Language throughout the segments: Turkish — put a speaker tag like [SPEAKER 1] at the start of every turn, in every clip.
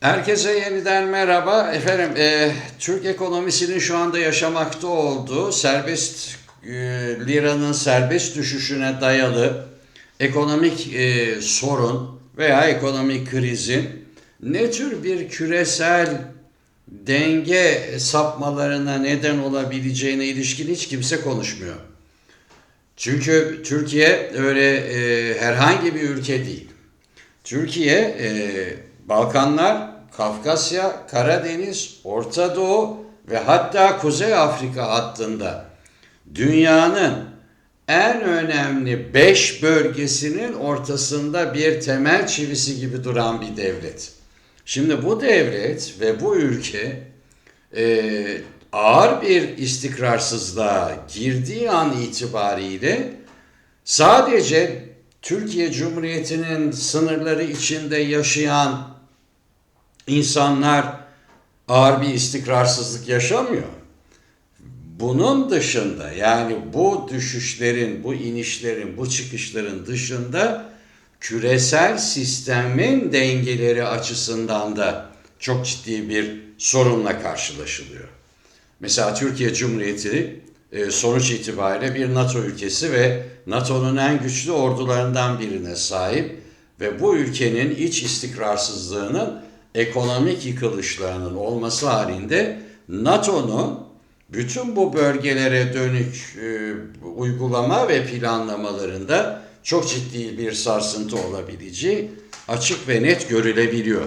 [SPEAKER 1] Herkese yeniden merhaba. Efendim, e, Türk ekonomisinin şu anda yaşamakta olduğu serbest e, liranın serbest düşüşüne dayalı ekonomik e, sorun veya ekonomik krizin ne tür bir küresel denge sapmalarına neden olabileceğine ilişkin hiç kimse konuşmuyor. Çünkü Türkiye öyle e, herhangi bir ülke değil. Türkiye, e, Balkanlar, Kafkasya, Karadeniz, Orta Doğu ve hatta Kuzey Afrika hattında dünyanın en önemli 5 bölgesinin ortasında bir temel çivisi gibi duran bir devlet. Şimdi bu devlet ve bu ülke e, ağır bir istikrarsızlığa girdiği an itibariyle sadece Türkiye Cumhuriyeti'nin sınırları içinde yaşayan insanlar ağır bir istikrarsızlık yaşamıyor. Bunun dışında yani bu düşüşlerin, bu inişlerin, bu çıkışların dışında küresel sistemin dengeleri açısından da çok ciddi bir sorunla karşılaşılıyor. Mesela Türkiye Cumhuriyeti e, sonuç itibariyle bir NATO ülkesi ve NATO'nun en güçlü ordularından birine sahip ve bu ülkenin iç istikrarsızlığının ekonomik yıkılışlarının olması halinde NATO'nun bütün bu bölgelere dönük e, uygulama ve planlamalarında çok ciddi bir sarsıntı olabileceği açık ve net görülebiliyor.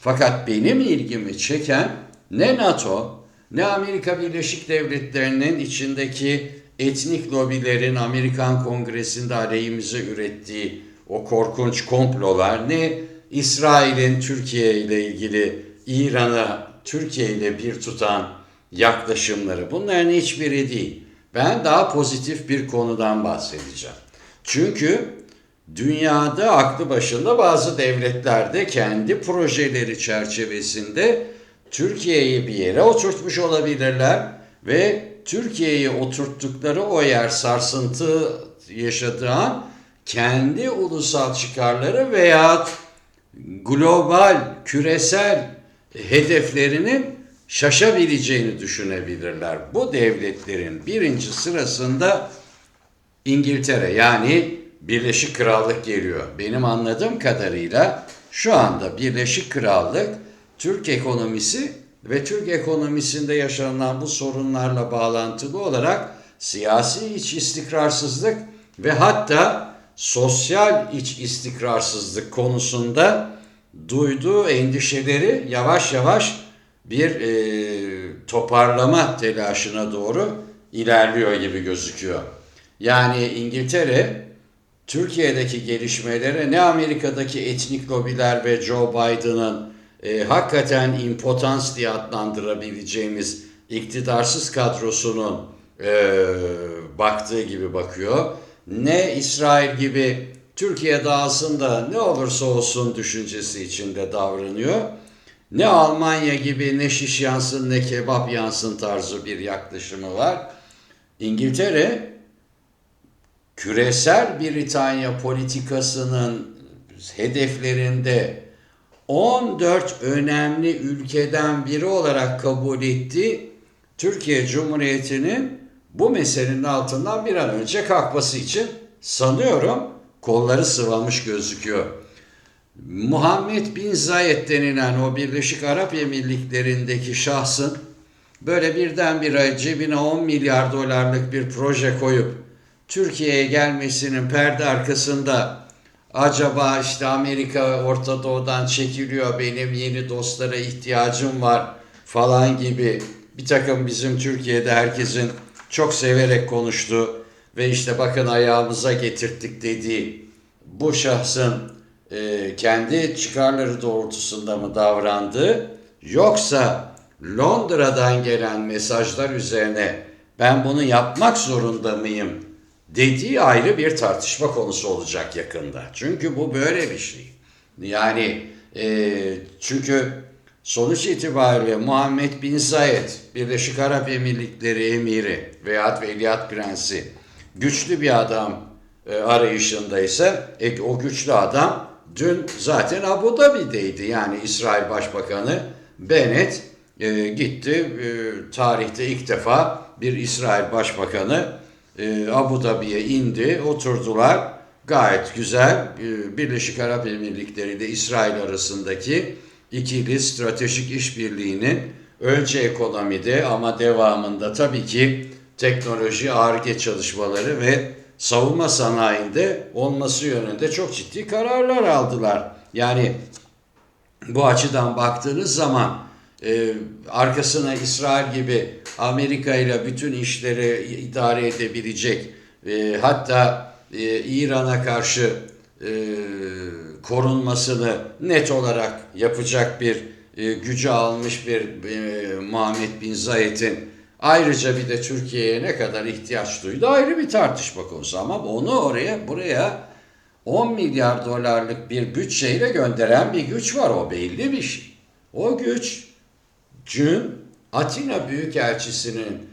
[SPEAKER 1] Fakat benim ilgimi çeken ne NATO ne Amerika Birleşik Devletleri'nin içindeki etnik lobilerin Amerikan Kongresi'nde aleyhimize ürettiği o korkunç komplolar ne İsrail'in Türkiye ile ilgili İran'a Türkiye ile bir tutan yaklaşımları bunların hiçbiri değil. Ben daha pozitif bir konudan bahsedeceğim. Çünkü dünyada aklı başında bazı devletlerde kendi projeleri çerçevesinde Türkiye'yi bir yere oturtmuş olabilirler ve Türkiye'yi oturttukları o yer sarsıntı yaşadığı an kendi ulusal çıkarları veya global, küresel hedeflerinin şaşabileceğini düşünebilirler. Bu devletlerin birinci sırasında İngiltere yani Birleşik Krallık geliyor. Benim anladığım kadarıyla şu anda Birleşik Krallık Türk ekonomisi ve Türk ekonomisinde yaşanan bu sorunlarla bağlantılı olarak siyasi iç istikrarsızlık ve hatta sosyal iç istikrarsızlık konusunda duyduğu endişeleri yavaş yavaş bir e, toparlama telaşına doğru ilerliyor gibi gözüküyor. Yani İngiltere Türkiye'deki gelişmelere ne Amerika'daki etnik lobiler ve Joe Biden'ın e, hakikaten impotans diye adlandırabileceğimiz iktidarsız kadrosunun e, baktığı gibi bakıyor. Ne İsrail gibi Türkiye dağılsın da ne olursa olsun düşüncesi içinde davranıyor. Ne Almanya gibi ne şiş yansın ne kebap yansın tarzı bir yaklaşımı var. İngiltere küresel Britanya politikasının hedeflerinde 14 önemli ülkeden biri olarak kabul etti. Türkiye Cumhuriyeti'nin bu meselenin altından bir an önce kalkması için sanıyorum kolları sıvamış gözüküyor. Muhammed Bin Zayed denilen o Birleşik Arap Emirlikleri'ndeki şahsın böyle birdenbire cebine 10 milyar dolarlık bir proje koyup Türkiye'ye gelmesinin perde arkasında acaba işte Amerika Orta Doğu'dan çekiliyor benim yeni dostlara ihtiyacım var falan gibi bir takım bizim Türkiye'de herkesin çok severek konuştuğu ve işte bakın ayağımıza getirttik dediği bu şahsın e, kendi çıkarları doğrultusunda mı davrandı yoksa Londra'dan gelen mesajlar üzerine ben bunu yapmak zorunda mıyım dediği ayrı bir tartışma konusu olacak yakında. Çünkü bu böyle bir şey. Yani e, çünkü sonuç itibariyle Muhammed Bin Zayed, Birleşik Arap Emirlikleri emiri veya veliaht prensi güçlü bir adam e, arayışındaysa e, o güçlü adam dün zaten Abu Dhabi'deydi. Yani İsrail Başbakanı Bennett e, gitti. E, tarihte ilk defa bir İsrail Başbakanı e, Abu Dhabi'ye indi. Oturdular. Gayet güzel. E, Birleşik Arap Emirlikleri ile İsrail arasındaki ikili stratejik işbirliğinin önce ekonomide ama devamında tabii ki teknoloji, ARGE çalışmaları ve savunma sanayinde olması yönünde çok ciddi kararlar aldılar. Yani bu açıdan baktığınız zaman e, arkasına İsrail gibi Amerika ile bütün işleri idare edebilecek e, hatta e, İran'a karşı e, korunmasını net olarak yapacak bir e, gücü almış bir e, Muhammed Bin Zayed'in. Ayrıca bir de Türkiye'ye ne kadar ihtiyaç duydu ayrı bir tartışma konusu. Ama onu oraya buraya 10 milyar dolarlık bir bütçeyle gönderen bir güç var. O belli bir şey. O güç dün Atina Büyükelçisi'nin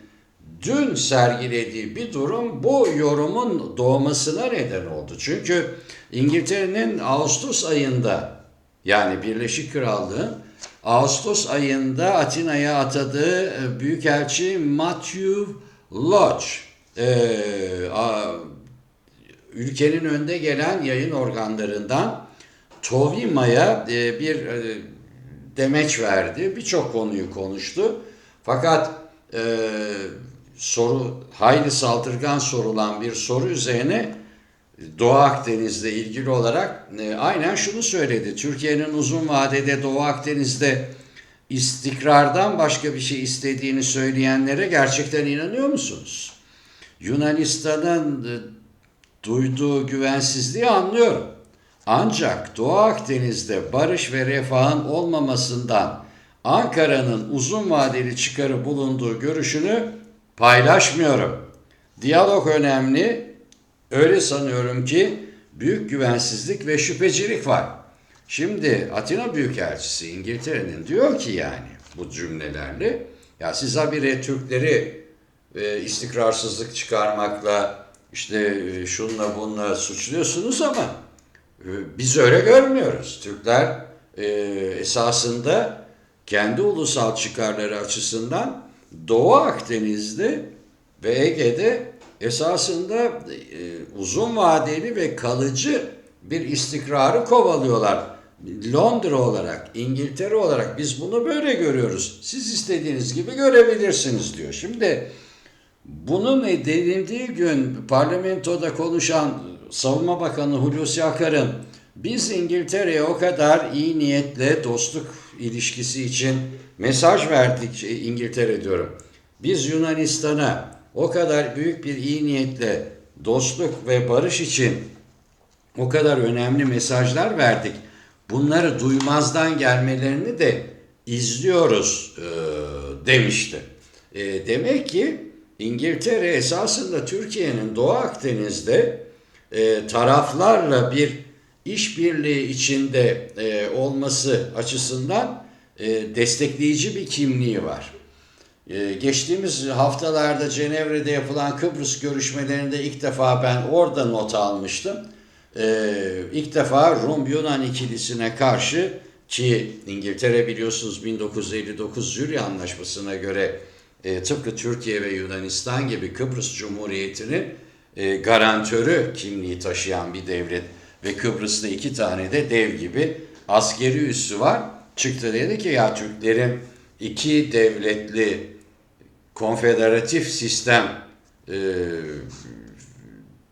[SPEAKER 1] dün sergilediği bir durum bu yorumun doğmasına neden oldu. Çünkü İngiltere'nin Ağustos ayında yani Birleşik Krallığın Ağustos ayında Atina'ya atadığı e, Büyükelçi Matthew Lodge e, ülkenin önde gelen yayın organlarından Tovima'ya e, bir e, demeç verdi. Birçok konuyu konuştu. Fakat e, soru hayli saldırgan sorulan bir soru üzerine Doğu Akdeniz'le ilgili olarak e, aynen şunu söyledi. Türkiye'nin uzun vadede Doğu Akdeniz'de istikrardan başka bir şey istediğini söyleyenlere gerçekten inanıyor musunuz? Yunanistan'ın e, duyduğu güvensizliği anlıyorum. Ancak Doğu Akdeniz'de barış ve refahın olmamasından Ankara'nın uzun vadeli çıkarı bulunduğu görüşünü paylaşmıyorum. Diyalog önemli. Öyle sanıyorum ki büyük güvensizlik ve şüphecilik var. Şimdi Atina Büyükelçisi İngiltere'nin diyor ki yani bu cümlelerle ya siz habire Türkleri e, istikrarsızlık çıkarmakla işte e, şunla bununla suçluyorsunuz ama e, biz öyle görmüyoruz. Türkler e, esasında kendi ulusal çıkarları açısından Doğu Akdeniz'de ve Ege'de esasında e, uzun vadeli ve kalıcı bir istikrarı kovalıyorlar. Londra olarak, İngiltere olarak biz bunu böyle görüyoruz. Siz istediğiniz gibi görebilirsiniz diyor. Şimdi bunun denildiği gün parlamentoda konuşan Savunma Bakanı Hulusi Akar'ın biz İngiltere'ye o kadar iyi niyetle dostluk ilişkisi için mesaj verdik şey, İngiltere diyorum. Biz Yunanistan'a o kadar büyük bir iyi niyetle dostluk ve barış için o kadar önemli mesajlar verdik. Bunları duymazdan gelmelerini de izliyoruz e, demişti. E, demek ki İngiltere esasında Türkiye'nin Doğu Akdeniz'de e, taraflarla bir işbirliği içinde e, olması açısından e, destekleyici bir kimliği var. E, geçtiğimiz haftalarda Cenevre'de yapılan Kıbrıs görüşmelerinde ilk defa ben orada not almıştım. E, ilk defa Rum-Yunan ikilisine karşı ki İngiltere biliyorsunuz 1959 Zürih Anlaşması'na göre e, tıpkı Türkiye ve Yunanistan gibi Kıbrıs Cumhuriyeti'nin e, garantörü kimliği taşıyan bir devlet ve Kıbrıs'ta iki tane de dev gibi askeri üssü var. Çıktı dedi ki ya Türklerin iki devletli konfederatif sistem e,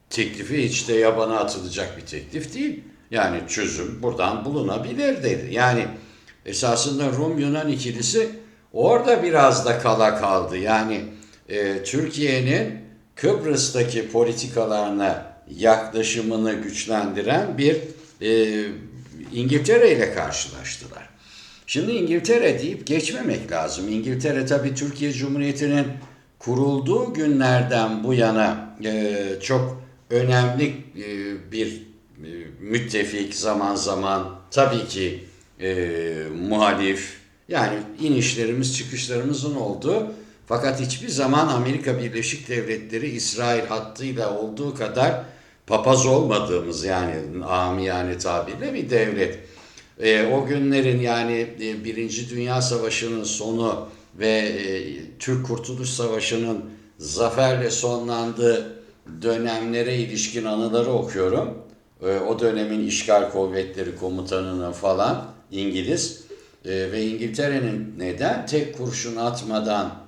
[SPEAKER 1] teklifi hiç de yabana atılacak bir teklif değil. Yani çözüm buradan bulunabilir dedi. Yani esasında Rum-Yunan ikilisi orada biraz da kala kaldı. Yani e, Türkiye'nin Kıbrıs'taki politikalarına yaklaşımını güçlendiren bir e, İngiltere ile karşılaştılar. Şimdi İngiltere deyip geçmemek lazım. İngiltere tabii Türkiye Cumhuriyeti'nin kurulduğu günlerden bu yana e, çok önemli e, bir e, müttefik zaman zaman tabii ki e, muhalif yani inişlerimiz çıkışlarımızın olduğu fakat hiçbir zaman Amerika Birleşik Devletleri İsrail hattıyla olduğu kadar papaz olmadığımız yani amiyane tabirle bir devlet. E, o günlerin yani e, Birinci Dünya Savaşı'nın sonu ve e, Türk Kurtuluş Savaşı'nın zaferle sonlandığı dönemlere ilişkin anıları okuyorum. E, o dönemin işgal kuvvetleri komutanının falan İngiliz e, ve İngiltere'nin neden tek kurşun atmadan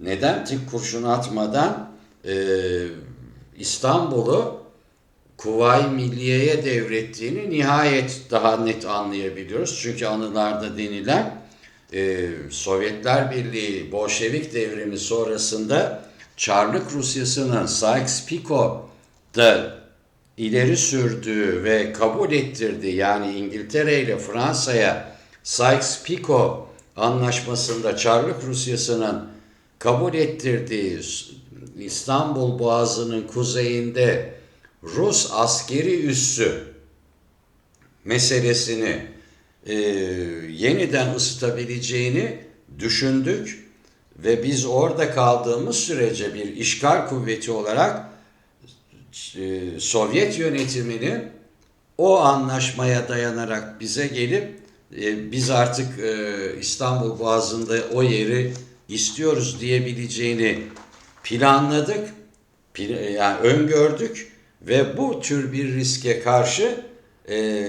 [SPEAKER 1] neden tek kurşun atmadan e, İstanbul'u Kuvayi Milliye'ye devrettiğini nihayet daha net anlayabiliyoruz. Çünkü anılarda denilen e, Sovyetler Birliği Bolşevik devrimi sonrasında Çarlık Rusyası'nın Sykes-Picot'da ileri sürdüğü ve kabul ettirdiği yani İngiltere ile Fransa'ya Sykes-Picot anlaşmasında Çarlık Rusyası'nın kabul ettirdiği İstanbul Boğazı'nın kuzeyinde Rus askeri üssü meselesini e, yeniden ısıtabileceğini düşündük ve biz orada kaldığımız sürece bir işgal kuvveti olarak e, Sovyet yönetiminin o anlaşmaya dayanarak bize gelip e, biz artık e, İstanbul Boğazı'nda o yeri istiyoruz diyebileceğini planladık, pl- yani öngördük ve bu tür bir riske karşı e,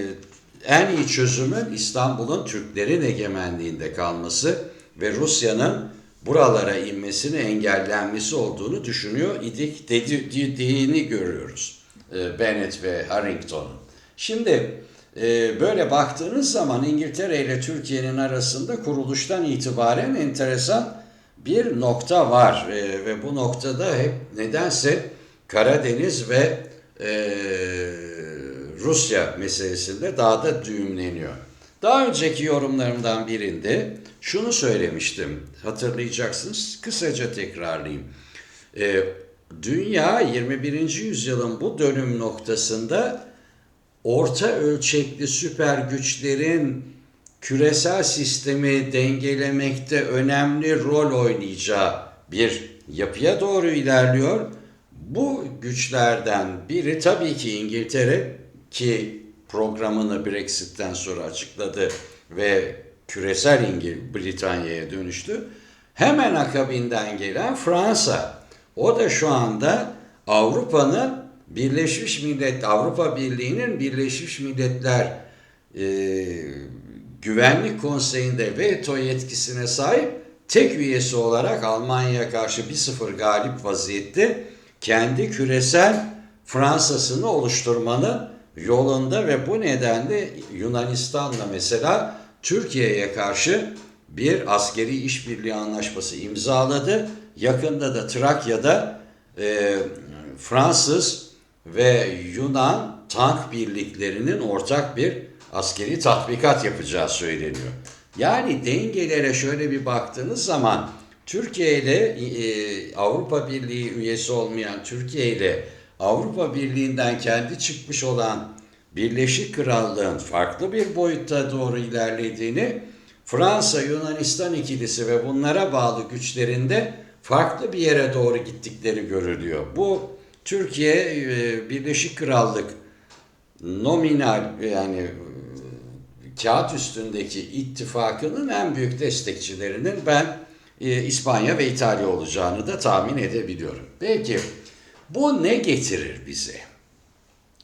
[SPEAKER 1] en iyi çözümün İstanbul'un Türklerin egemenliğinde kalması ve Rusya'nın buralara inmesini engellenmesi olduğunu düşünüyor idik dedi- dediğini görüyoruz e, Bennett ve Harrington'un. Şimdi e, böyle baktığınız zaman İngiltere ile Türkiye'nin arasında kuruluştan itibaren enteresan bir nokta var E, ve bu noktada hep nedense Karadeniz ve e, Rusya meselesinde daha da düğümleniyor. Daha önceki yorumlarımdan birinde şunu söylemiştim. Hatırlayacaksınız. Kısaca tekrarlayayım. Ee, dünya 21. yüzyılın bu dönüm noktasında orta ölçekli süper güçlerin küresel sistemi dengelemekte önemli rol oynayacağı bir yapıya doğru ilerliyor. Bu güçlerden biri tabii ki İngiltere ki programını Brexit'ten sonra açıkladı ve küresel İngil Britanya'ya dönüştü. Hemen akabinden gelen Fransa. O da şu anda Avrupa'nın Birleşmiş Millet, Avrupa Birliği'nin Birleşmiş Milletler e, Güvenlik Konseyi'nde veto yetkisine sahip tek üyesi olarak Almanya'ya karşı 1-0 galip vaziyette kendi küresel Fransa'sını oluşturmanın yolunda ve bu nedenle Yunanistan'la mesela Türkiye'ye karşı bir askeri işbirliği anlaşması imzaladı. Yakında da Trakya'da e, Fransız ve Yunan tank birliklerinin ortak bir askeri tatbikat yapacağı söyleniyor. Yani dengelere şöyle bir baktığınız zaman Türkiye ile e, Avrupa Birliği üyesi olmayan Türkiye ile Avrupa Birliği'nden kendi çıkmış olan Birleşik Krallığın farklı bir boyutta doğru ilerlediğini, Fransa, Yunanistan ikilisi ve bunlara bağlı güçlerinde farklı bir yere doğru gittikleri görülüyor. Bu Türkiye e, Birleşik Krallık nominal yani e, kağıt üstündeki ittifakının en büyük destekçilerinin ben e, İspanya ve İtalya olacağını da tahmin edebiliyorum. Peki bu ne getirir bize?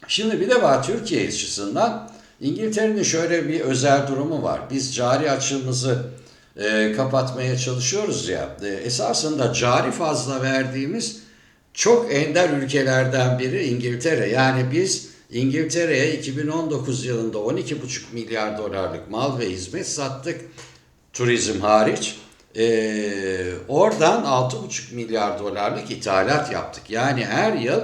[SPEAKER 1] Şimdi bir de var Türkiye açısından İngiltere'nin şöyle bir özel durumu var. Biz cari açığımızı e, kapatmaya çalışıyoruz ya. E, esasında cari fazla verdiğimiz çok ender ülkelerden biri İngiltere. Yani biz İngiltere'ye 2019 yılında 12,5 milyar dolarlık mal ve hizmet sattık. Turizm hariç. Ee, oradan 6,5 milyar dolarlık ithalat yaptık. Yani her yıl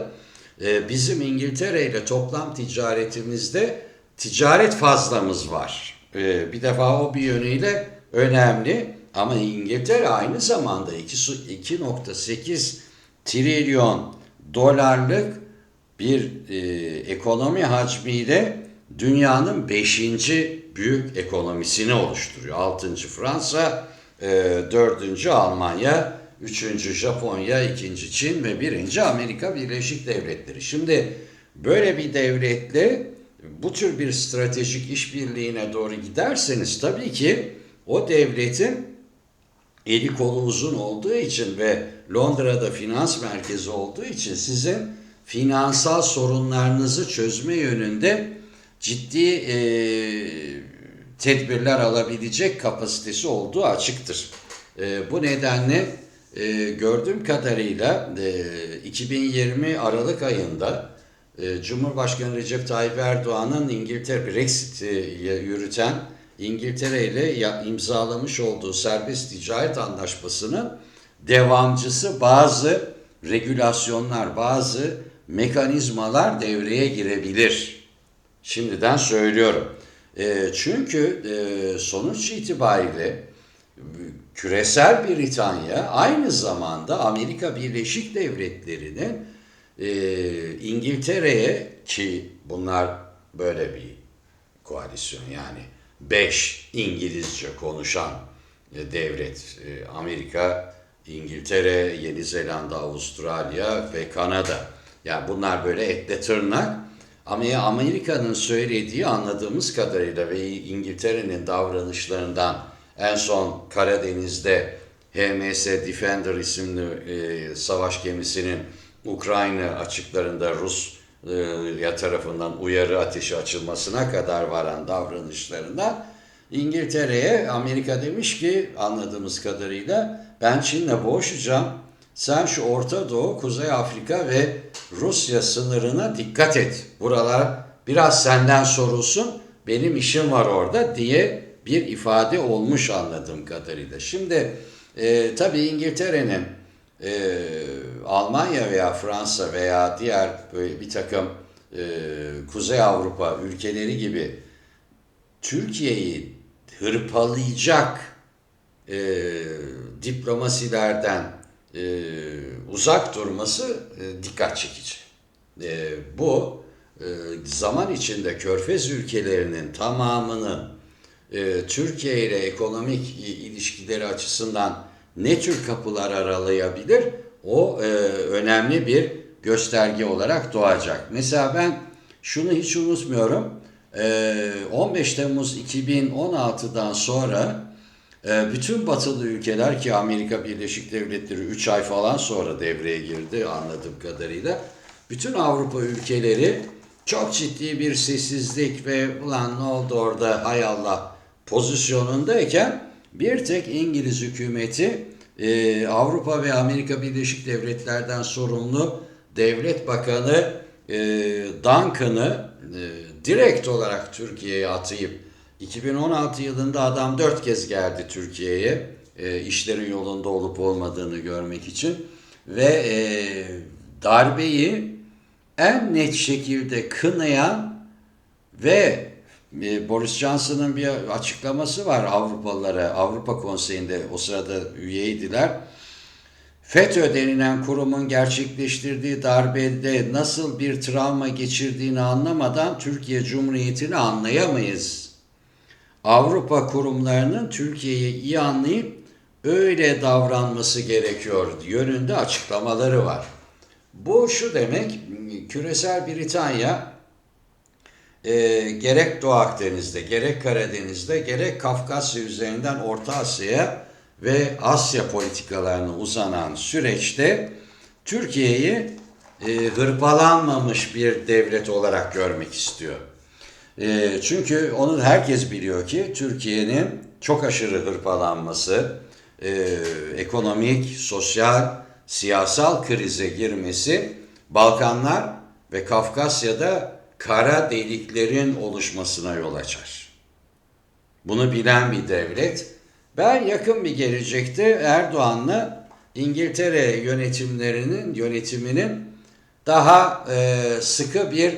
[SPEAKER 1] e, bizim İngiltere ile toplam ticaretimizde ticaret fazlamız var. Ee, bir defa o bir yönüyle önemli. Ama İngiltere aynı zamanda 2.8 trilyon dolarlık bir e, ekonomi hacmiyle dünyanın 5. büyük ekonomisini oluşturuyor. 6. Fransa, e, 4. Almanya, 3. Japonya, 2. Çin ve 1. Amerika Birleşik Devletleri. Şimdi Böyle bir devletle bu tür bir stratejik işbirliğine doğru giderseniz tabii ki o devletin eli kolu uzun olduğu için ve Londra'da finans merkezi olduğu için sizin finansal sorunlarınızı çözme yönünde ciddi e, tedbirler alabilecek kapasitesi olduğu açıktır. E, bu nedenle e, gördüğüm kadarıyla e, 2020 Aralık ayında e, Cumhurbaşkanı Recep Tayyip Erdoğan'ın İngiltere Brexit'i yürüten İngiltere ile imzalamış olduğu serbest ticaret anlaşmasının devamcısı bazı regülasyonlar, bazı mekanizmalar devreye girebilir. Şimdiden söylüyorum. E, çünkü e, sonuç itibariyle küresel Britanya aynı zamanda Amerika Birleşik Devletleri'nin e, İngiltere'ye ki bunlar böyle bir koalisyon yani 5 İngilizce konuşan e, devlet e, Amerika, İngiltere, Yeni Zelanda, Avustralya ve Kanada. Yani bunlar böyle etle tırnak. Ama Amerika'nın söylediği anladığımız kadarıyla ve İngiltere'nin davranışlarından en son Karadeniz'de HMS Defender isimli e, savaş gemisinin Ukrayna açıklarında Rus e, ya tarafından uyarı ateşi açılmasına kadar varan davranışlarında İngiltere'ye Amerika demiş ki anladığımız kadarıyla ben Çin'le boğuşacağım. Sen şu Orta Doğu, Kuzey Afrika ve Rusya sınırına dikkat et. Buralar biraz senden sorulsun. Benim işim var orada diye bir ifade olmuş anladığım kadarıyla. Şimdi e, tabii İngiltere'nin e, Almanya veya Fransa veya diğer böyle bir takım e, Kuzey Avrupa ülkeleri gibi Türkiye'yi hırpalayacak e, diplomasilerden e, uzak durması e, dikkat çekici. E, bu e, zaman içinde Körfez ülkelerinin tamamının e, Türkiye ile ekonomik ilişkileri açısından ne tür kapılar aralayabilir? O e, önemli bir gösterge olarak doğacak. Mesela ben şunu hiç unutmuyorum. E, 15 Temmuz 2016'dan sonra bütün batılı ülkeler ki Amerika Birleşik Devletleri 3 ay falan sonra devreye girdi anladığım kadarıyla. Bütün Avrupa ülkeleri çok ciddi bir sessizlik ve ulan ne oldu orada hay Allah pozisyonundayken bir tek İngiliz hükümeti e, Avrupa ve Amerika Birleşik Devletler'den sorumlu devlet bakanı e, Duncan'ı e, direkt olarak Türkiye'ye atayıp 2016 yılında adam dört kez geldi Türkiye'ye e, işlerin yolunda olup olmadığını görmek için ve e, darbeyi en net şekilde kınayan ve e, Boris Johnson'ın bir açıklaması var Avrupalılara, Avrupa Konseyi'nde o sırada üyeydiler. FETÖ denilen kurumun gerçekleştirdiği darbede nasıl bir travma geçirdiğini anlamadan Türkiye Cumhuriyeti'ni anlayamayız. Avrupa kurumlarının Türkiye'yi iyi anlayıp öyle davranması gerekiyor yönünde açıklamaları var. Bu şu demek, küresel Britanya e, gerek Doğu Akdeniz'de, gerek Karadeniz'de, gerek Kafkasya üzerinden Orta Asya'ya ve Asya politikalarına uzanan süreçte Türkiye'yi e, hırpalanmamış bir devlet olarak görmek istiyor. E, çünkü onu herkes biliyor ki Türkiye'nin çok aşırı hırpalanması, e, ekonomik, sosyal, siyasal krize girmesi Balkanlar ve Kafkasya'da kara deliklerin oluşmasına yol açar. Bunu bilen bir devlet. Ben yakın bir gelecekte Erdoğan'la İngiltere yönetimlerinin yönetiminin daha e, sıkı bir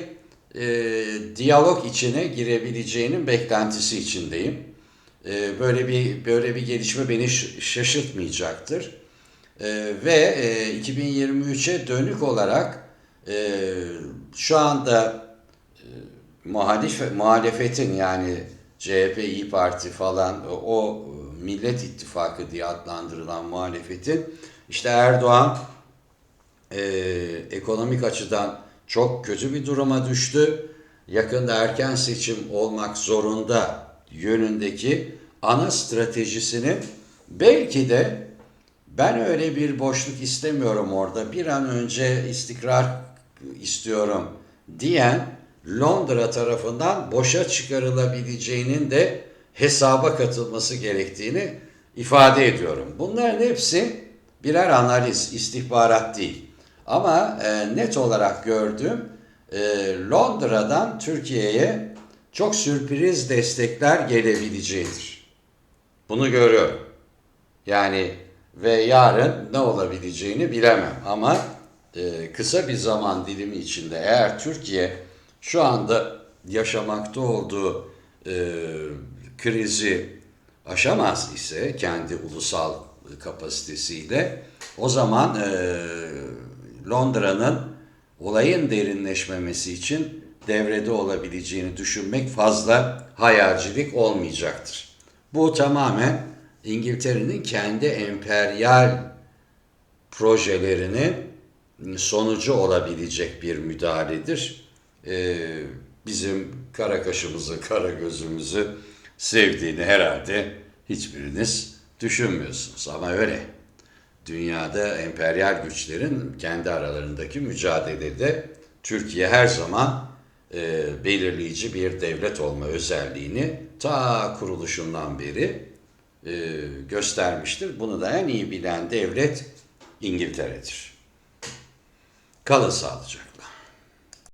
[SPEAKER 1] e, diyalog içine girebileceğinin beklentisi içindeyim. E, böyle bir böyle bir gelişme beni şaşırtmayacaktır. E, ve e, 2023'e dönük olarak e, şu anda muhalif muhalefetin yani CHP, İyi Parti falan o Millet İttifakı diye adlandırılan muhalefetin işte Erdoğan e, ekonomik açıdan çok kötü bir duruma düştü. Yakında erken seçim olmak zorunda yönündeki ana stratejisini belki de ben öyle bir boşluk istemiyorum orada. Bir an önce istikrar istiyorum diyen Londra tarafından boşa çıkarılabileceğinin de hesaba katılması gerektiğini ifade ediyorum. Bunların hepsi birer analiz, istihbarat değil. Ama e, net olarak gördüğüm e, Londra'dan Türkiye'ye çok sürpriz destekler gelebileceğidir. Bunu görüyorum. Yani ve yarın ne olabileceğini bilemem ama e, kısa bir zaman dilimi içinde eğer Türkiye şu anda yaşamakta olduğu e, krizi aşamaz ise kendi ulusal kapasitesiyle o zaman e, Londra'nın olayın derinleşmemesi için devrede olabileceğini düşünmek fazla hayalcilik olmayacaktır. Bu tamamen İngiltere'nin kendi emperyal projelerinin sonucu olabilecek bir müdahaledir. Ee, bizim kara kaşımızı, kara gözümüzü sevdiğini herhalde hiçbiriniz düşünmüyorsunuz. Ama öyle. Dünyada emperyal güçlerin kendi aralarındaki mücadelede Türkiye her zaman e, belirleyici bir devlet olma özelliğini ta kuruluşundan beri e, göstermiştir. Bunu da en iyi bilen devlet İngiltere'dir. Kalın sağlıcakla.